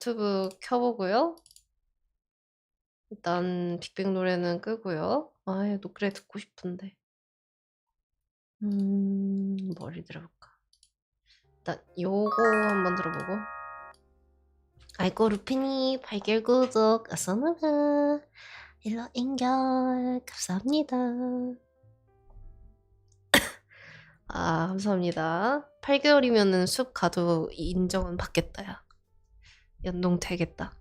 유튜브 켜보고요. 일단 빅뱅 노래는 끄고요. 아, 노래 듣고 싶은데. 음, 머리 들어볼까? 일단 요거 한번 들어보고. 아이고 루피니 발길 구독 어서오라 일로 인결 감사합니다. 아 감사합니다. 8개월이면은 숲 가도 인정은 받겠다 야. 연동 되겠다.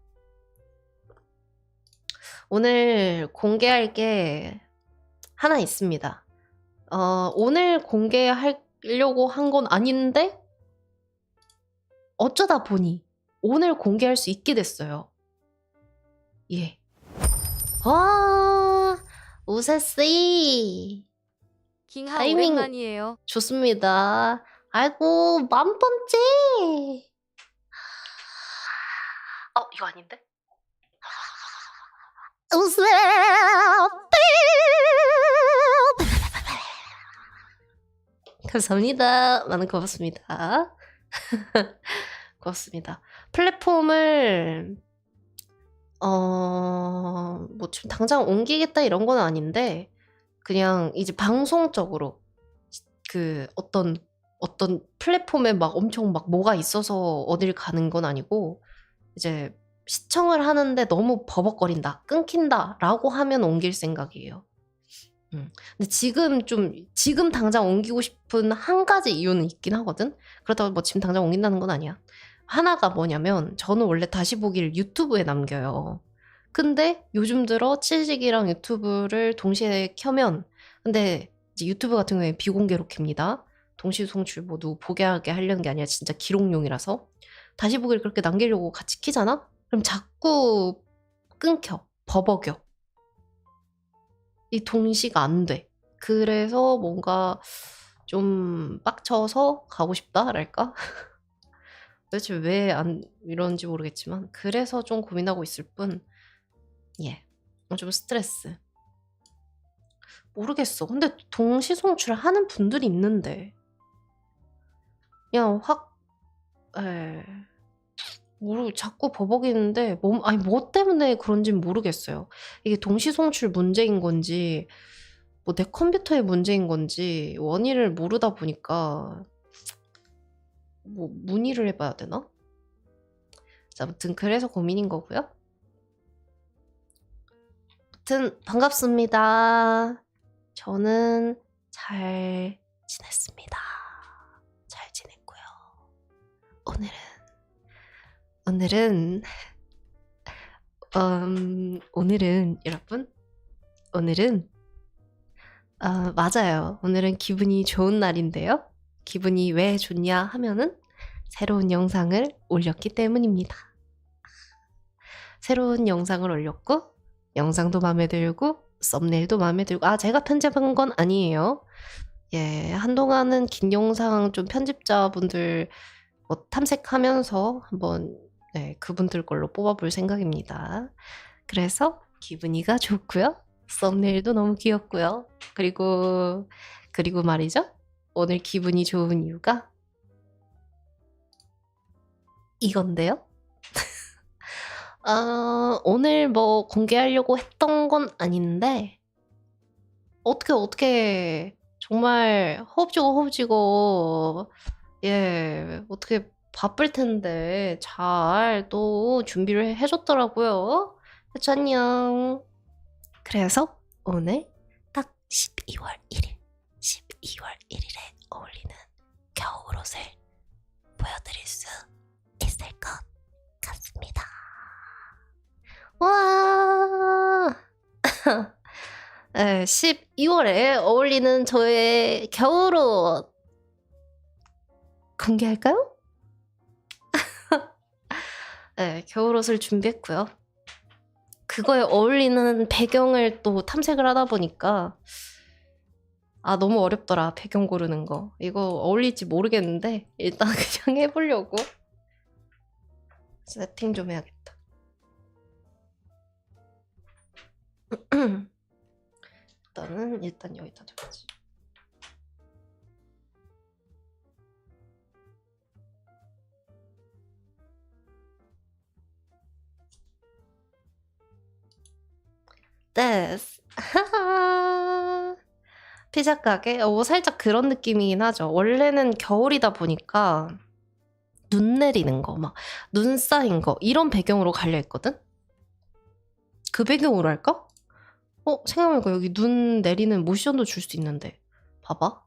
오늘 공개할 게 하나 있습니다. 어, 오늘 공개하려고 한 건 아닌데 어쩌다 보니 오늘 공개할 수 있게 됐어요. 예. 와, 우세씨. 킹하 타이밍- 오랜만이에요. 좋습니다. 아이고, 만 번째. 어, 이거 아닌데? 감사합니다. 많은 고맙습니다. 고맙습니다. 플랫폼을 어, 뭐 지금 당장 옮기겠다 이런 건 아닌데 그냥 이제 방송적으로 그 어떤 어떤 플랫폼에 막 엄청 막 뭐가 있어서 어딜 가는 건 아니고 이제 시청을 하는데 너무 버벅거린다, 끊긴다 라고 하면 옮길 생각이에요. 음. 근데 지금 좀 지금 당장 옮기고 싶은 한 가지 이유는 있긴 하거든. 그렇다고 뭐 지금 당장 옮긴다는 건 아니야. 하나가 뭐냐면 저는 원래 다시 보기를 유튜브에 남겨요. 근데 요즘 들어 치직이랑 유튜브를 동시에 켜면 근데 유튜브 같은 경우에 비공개로 켭니다. 동시 송출 모두 보게 하게 하려는 게 아니라 진짜 기록용이라서 다시 보기를 그렇게 남기려고 같이 키잖아? 그럼 자꾸 끊겨. 버벅여. 이 동시가 안 돼. 그래서 뭔가 좀 빡쳐서 가고 싶다랄까? 도대체 왜 안 이런지 모르겠지만 그래서 좀 고민하고 있을 뿐 예. 어, 좀 스트레스. 모르겠어. 근데 동시 송출하는 분들이 있는데 그냥 확 에. 모르 자꾸 버벅이는데 뭐 아니 뭐 때문에 그런진 모르겠어요. 이게 동시 송출 문제인 건지 뭐 내 컴퓨터의 문제인 건지 원인을 모르다 보니까 뭐 문의를 해 봐야 되나? 자, 아무튼 그래서 고민인 거고요. 아무튼 반갑습니다. 저는 잘 지냈습니다. 잘 지냈고요. 오늘은 오늘은 음, 오늘은 여러분 오늘은 아, 맞아요. 오늘은 기분이 좋은 날인데요. 기분이 왜 좋냐 하면은 새로운 영상을 올렸기 때문입니다. 새로운 영상을 올렸고 영상도 마음에 들고 썸네일도 마음에 들고 아 제가 편집한 건 아니에요. 예, 한동안은 긴 영상 좀 편집자분들 뭐 탐색하면서 한번 네, 그분들 걸로 뽑아볼 생각입니다. 그래서 기분이가 좋고요. 썸네일도 너무 귀엽고요. 그리고 그리고 말이죠. 오늘 기분이 좋은 이유가 이건데요. 아, 오늘 뭐 공개하려고 했던 건 아닌데 어떻게 어떻게 정말 허겁지겁 허겁지겁 예 어떻게 바쁠 텐데 잘 또 준비를 해줬더라고요. 그쵸 안녕. 그래서 오늘 딱 12월 1일 12월 1일에 어울리는 겨울옷을 보여드릴 수 있을 것 같습니다. 와! 네, 12월에 어울리는 저의 겨울옷 공개할까요? 네, 겨울옷을 준비했고요. 그거에 어울리는 배경을 또 탐색을 하다 보니까 아 너무 어렵더라 배경 고르는 거. 이거 어울릴지 모르겠는데 일단 그냥 해보려고 세팅 좀 해야겠다. 일단은 일단 여기다 둬야지 this? 피자 가게? 어, 살짝 그런 느낌이긴 하죠. 원래는 겨울이다 보니까 눈 내리는 거, 막 눈 쌓인 거 이런 배경으로 갈려 있거든. 그 배경으로 할까? 어 생각해보니까 여기 눈 내리는 모션도 줄 수 있는데 봐봐.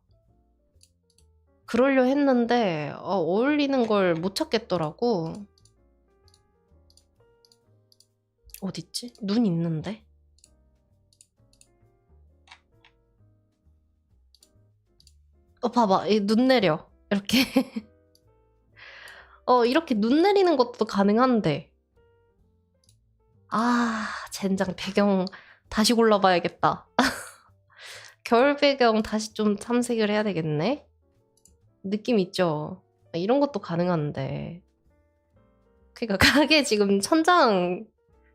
그러려 했는데 어, 어울리는 걸 못 찾겠더라고. 어딨지? 눈 있는데? 어, 봐봐. 이 눈 내려. 이렇게. 어, 이렇게 눈 내리는 것도 가능한데. 아, 젠장 배경 다시 골라봐야겠다. 겨울 배경 다시 좀 탐색을 해야 되겠네. 느낌 있죠? 이런 것도 가능한데. 그러니까 가게 지금 천장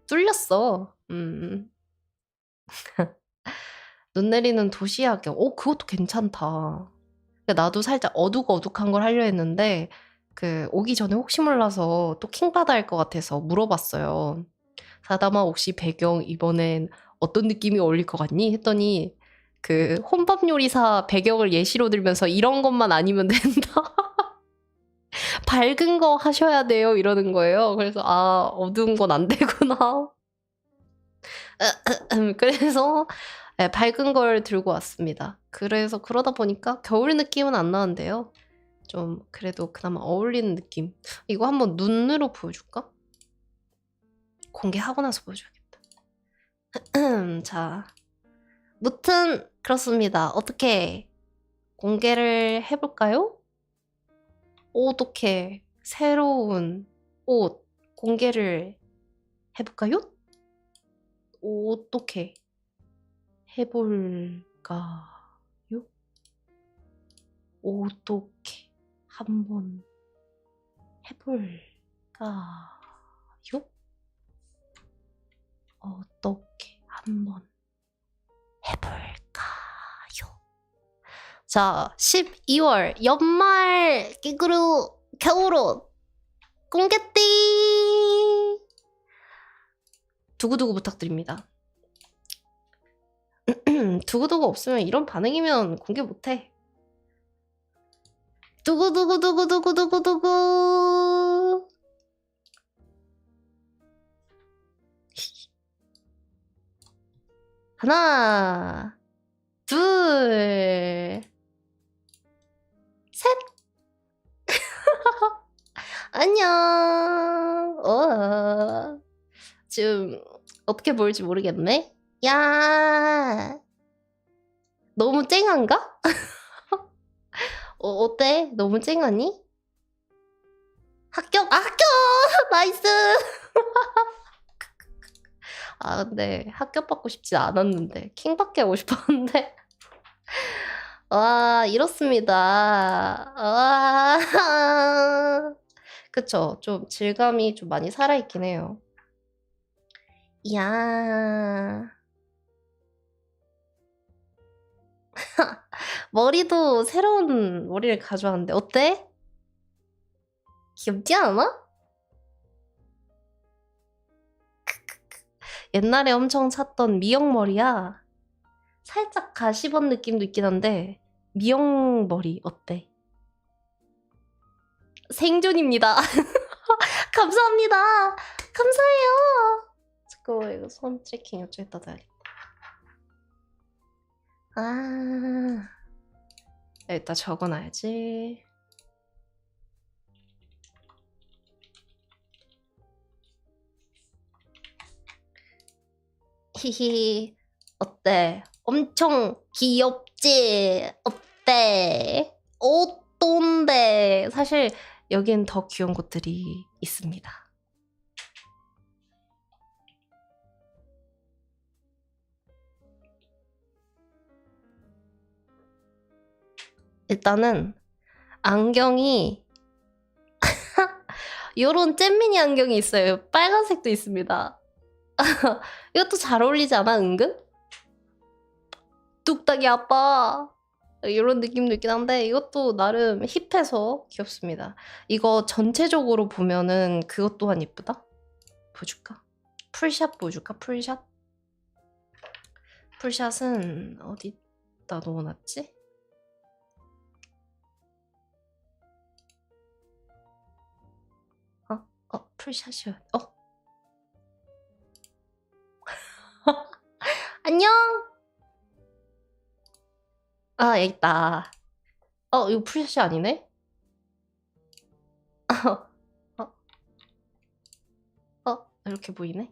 뚫렸어. 음. 눈 내리는 도시 야경. 오, 그것도 괜찮다. 근데 나도 살짝 어둑어둑한 걸 하려 했는데 그 오기 전에 혹시 몰라서 또 킹받아 할 것 같아서 물어봤어요. 사다마 혹시 배경 이번엔 어떤 느낌이 어울릴 것 같니? 했더니 그 혼밥 요리사 배경을 예시로 들면서 이런 것만 아니면 된다. 밝은 거 하셔야 돼요 이러는 거예요. 그래서 아 어두운 건 안 되구나. 그래서 네, 밝은 걸 들고 왔습니다. 그래서 그러다 보니까 겨울 느낌은 안 나는데요. 좀 그래도 그나마 어울리는 느낌. 이거 한번 눈으로 보여줄까? 공개하고 나서 보여줘야겠다. 자, 무튼 그렇습니다. 어떻게 공개를 해볼까요? 어떻게 새로운 옷 공개를 해볼까요? 어떻게 해볼까요? 어떻게 한번 해볼까요? 어떻게 한번 해볼까요? 자, 12월 연말 끼그루 겨울옷 공개띠 두구두구 부탁드립니다. 두구두구 없으면 이런 반응이면 공개 못해. 두구두구두구두구두구두구 하나 둘 셋. 안녕. 어. 지금 어떻게 보일지 모르겠네. 야. 너무 쨍한가? 어, 어때? 너무 쨍하니? 합격! 아, 합격! 나이스! 아, 근데 합격 받고 싶지 않았는데. 킹받게 하고 싶었는데. 와, 이렇습니다. 와. 그쵸. 좀 질감이 좀 많이 살아있긴 해요. 이야. 머리도 새로운 머리를 가져왔는데 어때? 귀엽지 않아? 옛날에 엄청 찾던 미역머리야. 살짝 가시번 느낌도 있긴 한데 미역머리 어때? 생존입니다. 감사합니다. 감사해요. 잠깐만 이거 손 트래킹 이쪽에다 놔야겠다. 아, 일단 적어놔야지. 히히, 어때? 엄청 귀엽지? 어때? 어떤데? 사실 여긴 더 귀여운 곳들이 있습니다. 일단은 안경이 요런 잼미니 안경이 있어요. 빨간색도 있습니다. 이것도 잘 어울리지 않아 은근? 뚝딱이 아빠 이런 느낌도 있긴 한데 이것도 나름 힙해서 귀엽습니다. 이거 전체적으로 보면은 그것 또한 예쁘다. 보여줄까? 풀샷 보여줄까? 풀샷? 풀샷은 어디다 넣어놨지? 풀샷이요. 어? 안녕! 아, 여기 있다. 어, 이거 풀샷이 아니네? 어, 어, 어, 이렇게 보이네?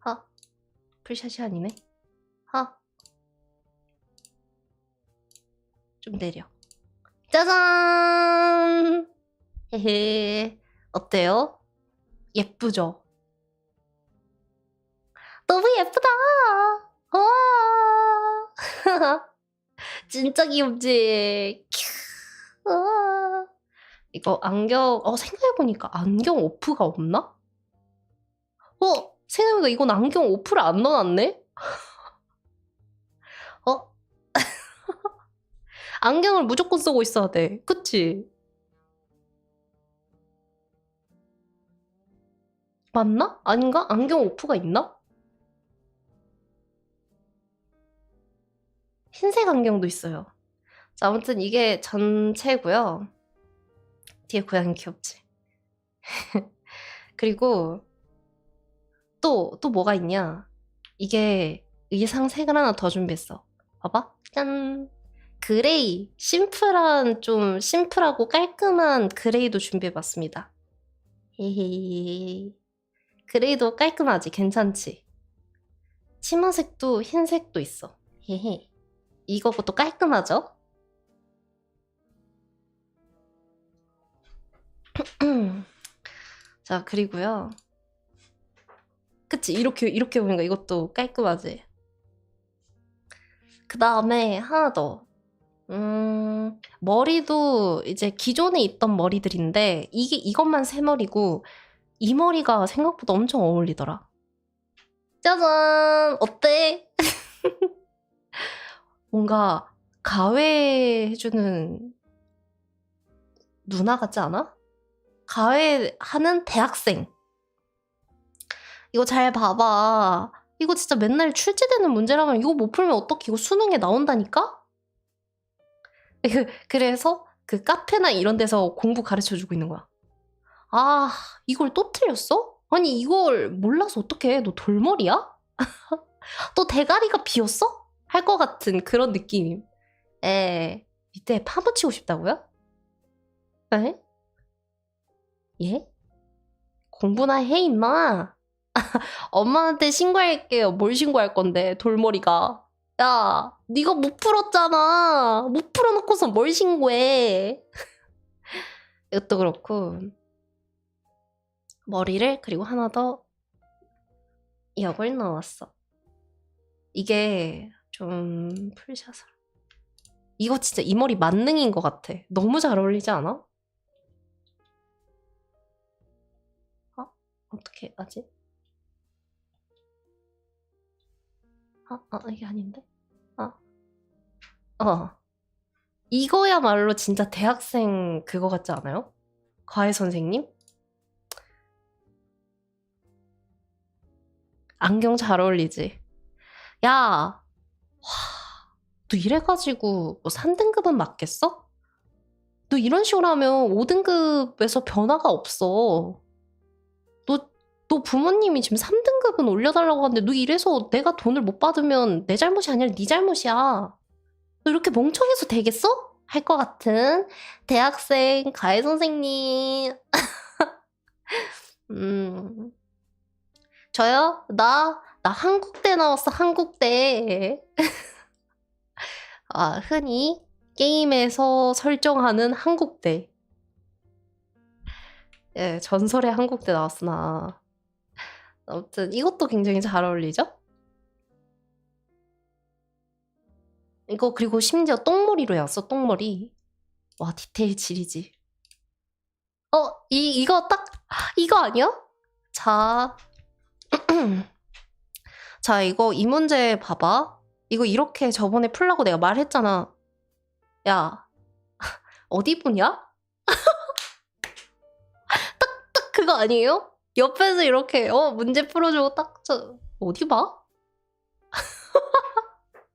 아, 풀샷이 아니네? 아, 좀 내려. 짜잔! 헤헤. 어때요? 예쁘죠? 너무 예쁘다! 와! 진짜 귀엽지? 큐. 와. 이거 안경, 어, 생각해보니까 안경 오프가 없나? 어, 생각해보니까 이건 안경 오프를 안 넣어놨네? 어? 안경을 무조건 쓰고 있어야 돼. 그치? 맞나? 아닌가? 안경 오프가 있나? 흰색 안경도 있어요. 자, 아무튼 이게 전체고요. 뒤에 고양이 귀엽지? 그리고 또, 또 뭐가 있냐? 이게 의상 색을 하나 더 준비했어. 봐봐. 짠! 그레이. 심플한, 좀 심플하고 깔끔한 그레이도 준비해봤습니다. 헤헤. 그레이도 깔끔하지? 괜찮지? 치마색도 흰색도 있어. 헤헤. 이거부터 깔끔하죠? 자, 그리고요. 그치? 이렇게, 이렇게 보니까 이것도 깔끔하지? 그 다음에 하나 더. 음, 머리도 이제 기존에 있던 머리들인데, 이게, 이것만 새 머리고, 이 머리가 생각보다 엄청 어울리더라. 짜잔! 어때? 뭔가 가외해주는 누나 같지 않아? 가외하는 대학생. 이거 잘 봐봐. 이거 진짜 맨날 출제되는 문제라면 이거 못 풀면 어떡해? 이거 수능에 나온다니까? 그- 그래서 그 카페나 이런 데서 공부 가르쳐 주고 있는 거야. 아, 이걸 또 틀렸어? 아니, 이걸 몰라서 어떡해? 너 돌머리야? 너 대가리가 비었어? 할 것 같은 그런 느낌. 에, 이때 파묻히고 싶다고요? 에? 예? 공부나 해, 임마. 엄마한테 신고할게요. 뭘 신고할 건데, 돌머리가. 야, 네가 못 풀었잖아. 못 풀어놓고서 뭘 신고해. 이것도 그렇고. 머리를 그리고 하나 더 이역을 넣었어. 이게 좀 풀샷을. 이거 진짜 이 머리 만능인 것 같아. 너무 잘 어울리지 않아? 어? 어떻게 하지? 아, 아, 이게 아닌데? 아. 어. 이거야말로 진짜 대학생 그거 같지 않아요? 과외 선생님? 안경 잘 어울리지? 야, 와, 너 이래가지고 뭐 3등급은 맞겠어? 너 이런 식으로 하면 5등급에서 변화가 없어. 너, 너 부모님이 지금 3등급은 올려달라고 하는데 너 이래서 내가 돈을 못 받으면 내 잘못이 아니라 네 잘못이야. 너 이렇게 멍청해서 되겠어? 할 것 같은 대학생 가해 선생님. 음. 저요? 나, 나 한국대 나왔어, 한국대. 아, 흔히 게임에서 설정하는 한국대. 예, 전설의 한국대 나왔어, 나. 아무튼 이것도 굉장히 잘 어울리죠? 이거 그리고 심지어 똥머리로 해왔어, 똥머리. 와, 디테일 지리지. 어, 이, 이거 딱, 이거 아니야? 자. 자, 이거 이 문제 봐봐. 이거 이렇게 저번에 풀라고 내가 말했잖아. 야, 어디 분이야? 딱, 딱 그거 아니에요? 옆에서 이렇게, 어, 문제 풀어주고 딱, 저, 어디 봐?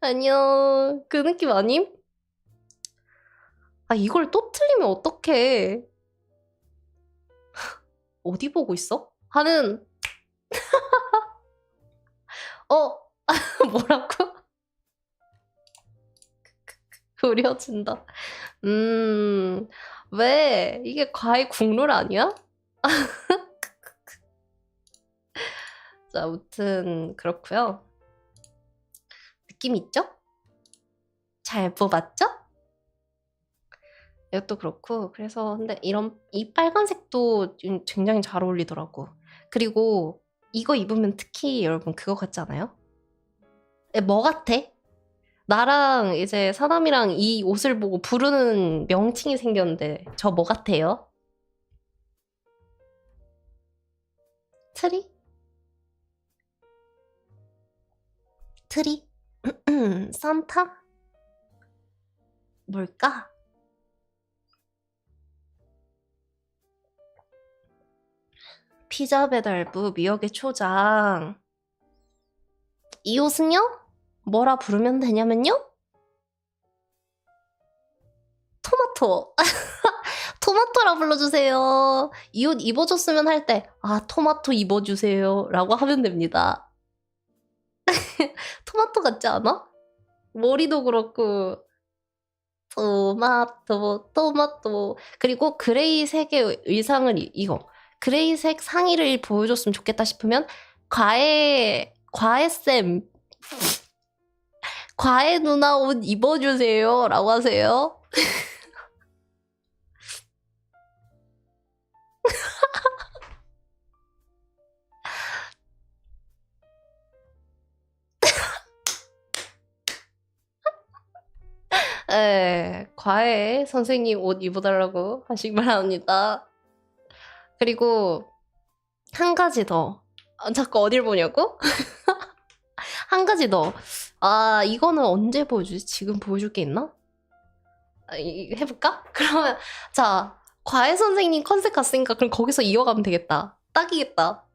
안녕. 그 느낌 아님? 아, 이걸 또 틀리면 어떡해. 어디 보고 있어? 하는, 어, 뭐라고? 그려진다. 음, 왜? 이게 과외 국룰 아니야? 자, 아무튼, 그렇고요 느낌 있죠? 잘 뽑았죠? 이것도 그렇고, 그래서, 근데 이런, 이 빨간색도 좀 굉장히 잘 어울리더라고. 그리고 이거 입으면 특히 여러분 그거 같지 않아요? 에, 뭐 같아? 나랑 이제 사람이랑 이 옷을 보고 부르는 명칭이 생겼는데 저 뭐 같아요? 트리? 트리? 산타? 뭘까? 피자 배달부 미역의 초장. 이 옷은요? 뭐라 부르면 되냐면요? 토마토. 토마토라 불러주세요. 이 옷 입어줬으면 할 때 아 토마토 입어주세요. 라고 하면 됩니다. 토마토 같지 않아? 머리도 그렇고. 토마토 토마토. 그리고 그레이 색의 의상을 이- 이거 그레이색 상의를 보여줬으면 좋겠다 싶으면 과외 과외 쌤. 과외 누나 옷 입어주세요. 라고 하세요. 에 과외 선생님 옷 입어달라고 하시기 바랍니다 그리고 한 가지 더 아, 자꾸 어딜 보냐고? 한 가지 더. 아, 이거는 언제 보여주지? 지금 보여줄 게 있나? 아, 이- 해볼까? 그러면, 자, 과외 선생님 컨셉 갔으니까 그럼 거기서 이어가면 되겠다. 딱이겠다.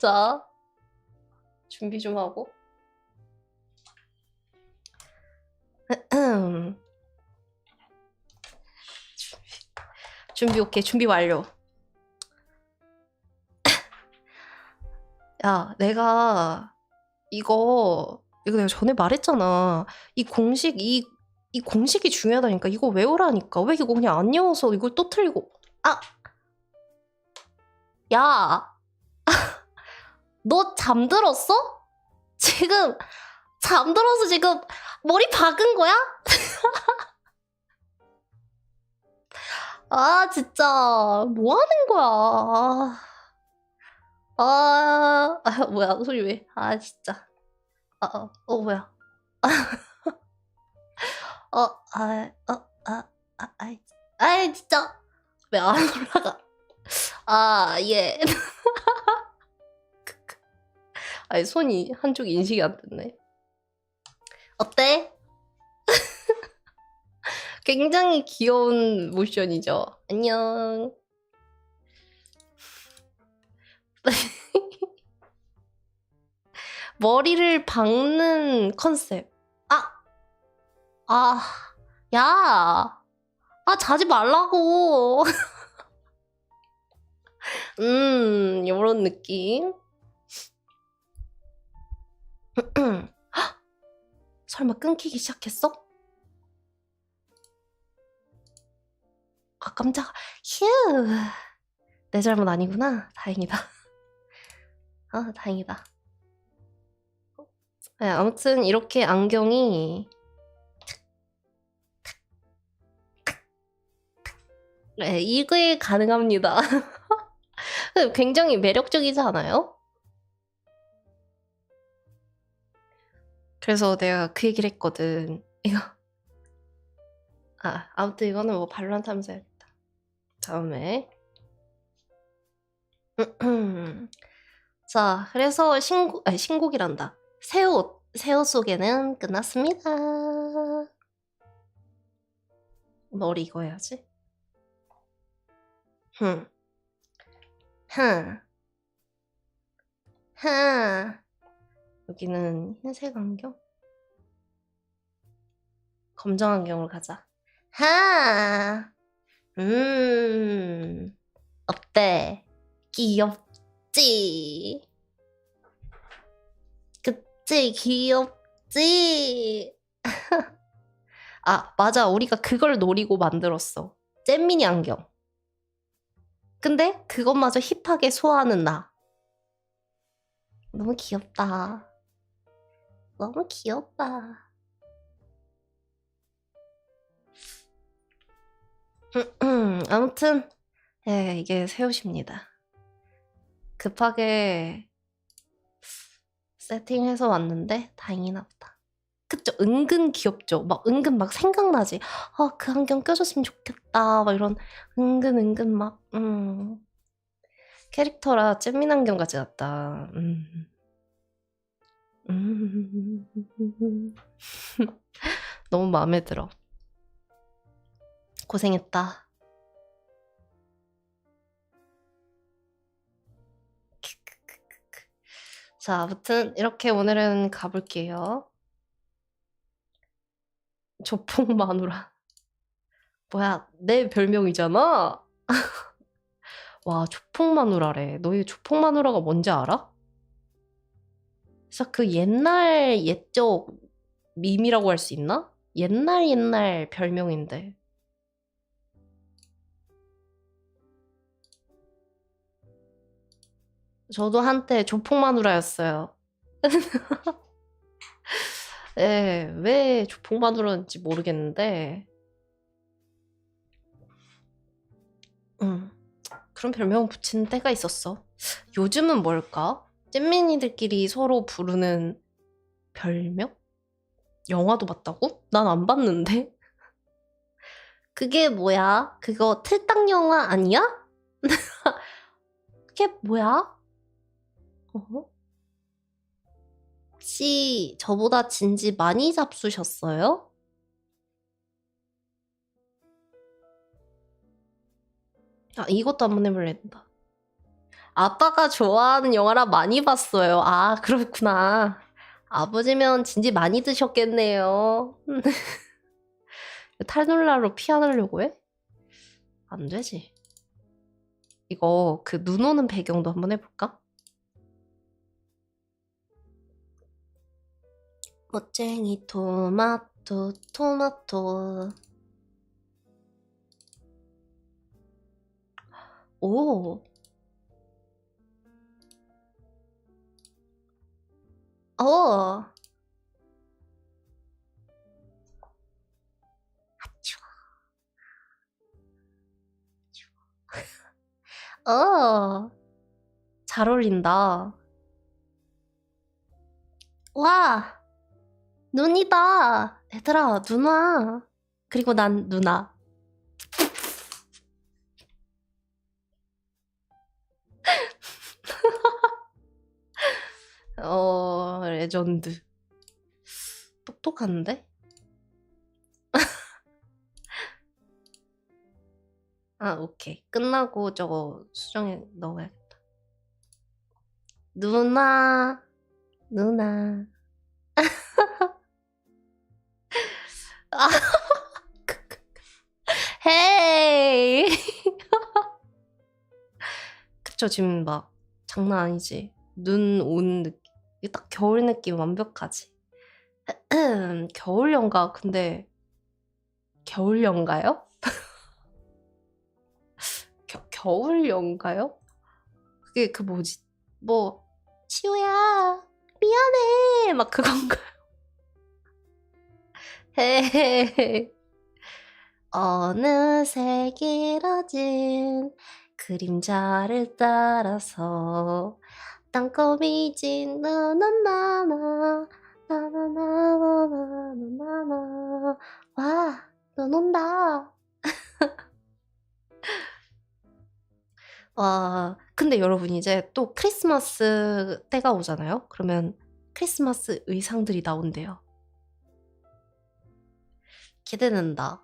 자, 준비 좀 하고. 준비, 준비 오케이. 준비 완료. 야, 내가 이거 이거 내가 전에 말했잖아. 이 공식 이 이 공식이 중요하다니까. 이거 외우라니까. 왜 이거 그냥 안 외워서 이걸 또 틀리고. 아. 야. 너 잠들었어? 지금 잠들어서 지금 머리 박은 거야? 아, 진짜 뭐 하는 거야? 아, 아 뭐야 소리 왜? 아 진짜. 아, 어, 어 뭐야? 어, 아, 어, 아, 아, 아이, 아이 진짜 왜 안 올라가? 아, 예. 아니 손이 한쪽 인식이 안 됐네. 어때? 굉장히 귀여운 모션이죠. 안녕. 머리를 박는 컨셉. 아, 아, 야, 아 자지 말라고. 음, 요런 느낌. 헉! 설마 끊기기 시작했어? 아, 깜짝. 휴. 내 잘못 아니구나. 다행이다. 아, 다행이다. 네, 아무튼 이렇게 안경이 네, 이게 가능합니다. 굉장히 매력적이지 않아요? 그래서 내가 그 얘기를 했거든. 이거 아 아무튼 이거는 뭐 발로란트 하면서 해야겠다. 다음에 자 그래서 신곡 아니 신곡이란다. 새 옷, 새 옷 소개는 끝났습니다. 머리 해야지. 흠. 흠. 하. 여기는 흰색 안경? 검정 안경으로 가자. 하. 음. 어때? 귀엽 지? 그치, 귀엽지? 아, 맞아. 우리가 그걸 노리고 만들었어. 잼미니 안경. 근데 그것마저 힙하게 소화하는 나. 너무 귀엽다. 너무 귀엽다. 아무튼, 예, 이게 새 옷입니다. 급하게 세팅해서 왔는데 다행이나 보다. 그쵸? 은근 귀엽죠? 막 은근 막 생각나지? 아, 그 안경 껴줬으면 좋겠다. 막 이런 은근 은근 막, 음. 캐릭터라 잼민 안경 같지 않다. 음. 음. 너무 마음에 들어. 고생했다. 자, 아무튼 이렇게 오늘은 가볼게요. 조폭 마누라. 뭐야, 내 별명이잖아? 와, 조폭 마누라래. 너희 조폭 마누라가 뭔지 알아? 진짜 그 옛날 옛적 밈이라고 할 수 있나? 옛날 옛날 별명인데. 저도 한때 조폭 마누라였어요. 예, 왜 조폭 마누라인지 모르겠는데. 음, 그런 별명 붙이는 때가 있었어. 요즘은 뭘까? 잼민이들끼리 서로 부르는 별명? 영화도 봤다고? 난 안 봤는데. 그게 뭐야? 그거 틀딱 영화 아니야? 그게 뭐야? 어? 혹시 저보다 진지 많이 잡수셨어요? 아, 이것도 한번 해볼래 된다. 아빠가 좋아하는 영화라 많이 봤어요. 아, 그렇구나. 아버지면 진지 많이 드셨겠네요. 탈놀라로 피하려고 해? 안 되지. 이거 그 눈 오는 배경도 한번 해볼까? 멋쟁이 토마토 토마토 오 어. 아추. 어. 잘 어울린다. 와. 눈이다. 얘들아, 누나. 그리고 난 누나. 어, 레전드. 똑똑한데? 아, 오케이. 끝나고 저거 수정에 넣어야겠다. 누나, 누나. 그쵸, 지금 막 장난 아니지. 눈 온 느낌. 이게 딱 겨울 느낌 완벽하지. 겨울 연가 근데 겨울 연가요? 겨, 겨울 연가요? 그게 그 뭐지? 뭐 치우야 미안해 막 그건가요? 헤헤헤 어느새 길어진 그림자를 따라서 땅거미 진 나나나나 나나나나나나나 와, 넌 온다. 와, 근데 여러분 이제 또 크리스마스 때가 오잖아요? 그러면 크리스마스 의상들이 나온대요. 기대된다.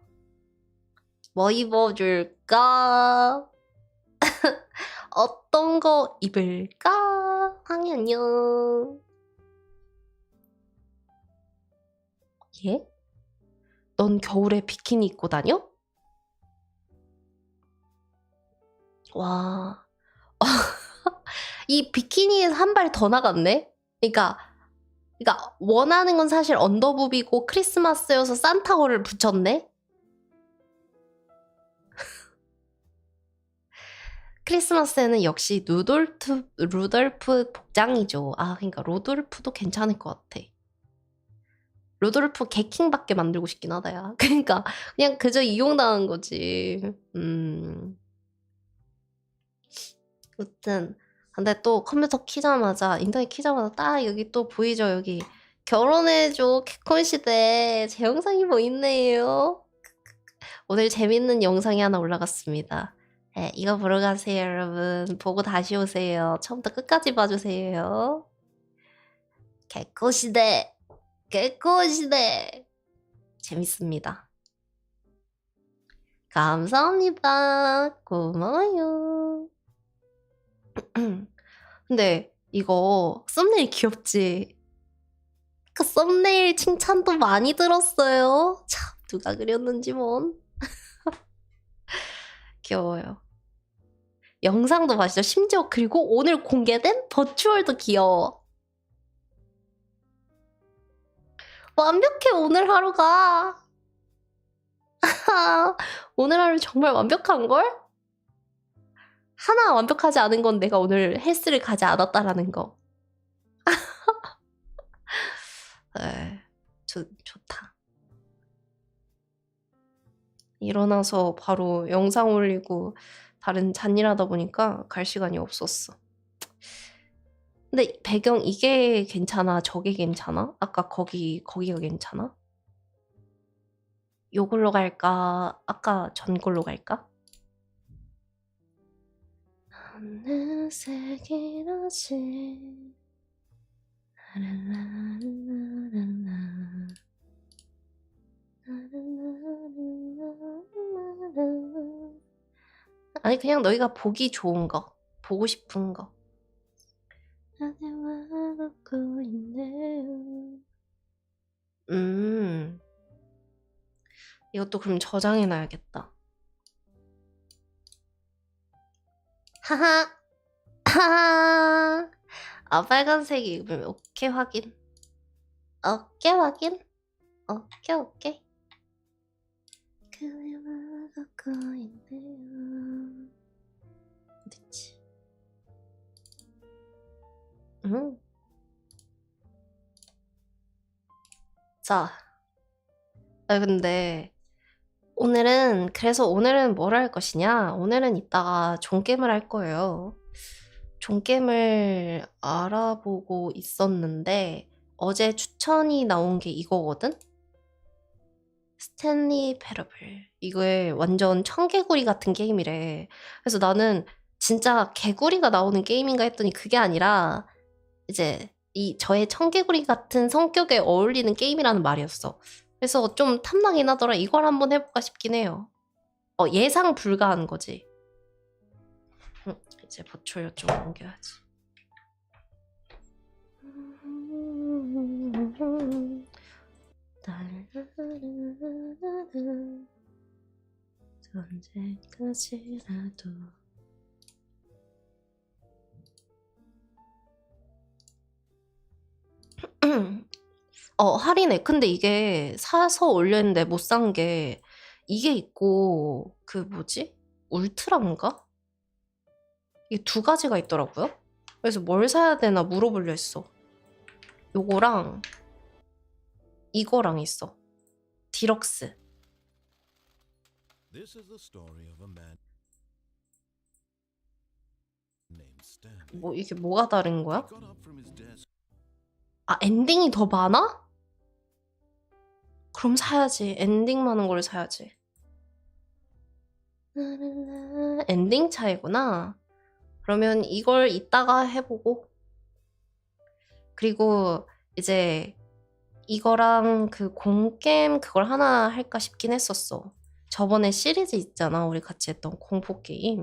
뭐 입어줄까? 어떤 거 입을까? 앙이 안녕. 예? 넌 겨울에 비키니 입고 다녀? 와. 이 비키니에서 한 발 더 나갔네? 그러니까, 그러니까 원하는 건 사실 언더부비고 크리스마스여서 산타거를 붙였네? 크리스마스에는 역시 루돌프, 루돌프 복장이죠. 아, 그러니까 로돌프도 괜찮을 것 같아. 로돌프 개킹밖에 만들고 싶긴 하다, 야. 그러니까 그냥 그저 이용당한 거지. 음. 아무튼 근데 또 컴퓨터 키자마자 인터넷 키자마자 딱 여기 또 보이죠 여기 결혼해줘 개콘 시대 제 영상이 뭐 있네요. 오늘 재밌는 영상이 하나 올라갔습니다. 네, 이거 보러 가세요 여러분. 보고 다시 오세요. 처음부터 끝까지 봐주세요. 개콘 시대 개콘 시대 재밌습니다. 감사합니다. 고마워요. 근데 이거 썸네일 귀엽지? 그 썸네일 칭찬도 많이 들었어요. 참 누가 그렸는지 뭔. 귀여워요. 영상도 맛있어. 심지어 그리고 오늘 공개된 버추얼도 귀여워. 완벽해 오늘 하루가. 오늘 하루 정말 완벽한걸? 하나 완벽하지 않은 건 내가 오늘 헬스를 가지 않았다라는 거. 네, 좋, 좋다. 일어나서 바로 영상 올리고 다른 잔일 하다 보니까 갈 시간이 없었어. 근데 배경 이게 괜찮아? 저게 괜찮아? 아까 거기, 거기가 괜찮아? 요걸로 갈까? 아까 전 걸로 갈까? 라라라라라라. 라라라라라라. 아니 그냥 너희가 보기 좋은 거 보고 싶은 거. 음. 이것도 그럼 저장해 놔야겠다. 하하. 하하. 아 빨간색이 오케이 확인. 오케이 확인. 오케이 오케이 그대와 걷고 있네요 어딨지 음. 자아 근데 오늘은 그래서 오늘은 뭘 할 것이냐? 오늘은 이따가 종겜을 할 거예요. 종겜을 알아보고 있었는데 어제 추천이 나온 게 이거거든? 스탠리 패러블. 이거에 완전 청개구리 같은 게임이래. 그래서 나는 진짜 개구리가 나오는 게임인가 했더니 그게 아니라 이제 이 저의 청개구리 같은 성격에 어울리는 게임이라는 말이었어. 그래서 좀 탐나긴 하더라. 이걸 한번 해볼까 싶긴 해요. 어, 예상 불가한 거지. 음, 이제 보초요 좀 옮겨야지. 언제까지라도 어, 할인해. 근데 이게 사서 올렸는데 못 산 게 이게 있고 그 뭐지? 울트라인가? 이게 두 가지가 있더라고요. 그래서 뭘 사야 되나 물어보려 했어. 요거랑 이거랑 있어. 디럭스. This is the story of a man named Stanley. 뭐 이게 뭐가 다른 거야? 아, 엔딩이 더 많아? 그럼 사야지. 엔딩 많은 걸 사야지. 엔딩 차이구나. 그러면 이걸 이따가 해보고. 그리고 이제 이거랑 그 공게임 그걸 하나 할까 싶긴 했었어. 저번에 시리즈 있잖아. 우리 같이 했던 공포 게임.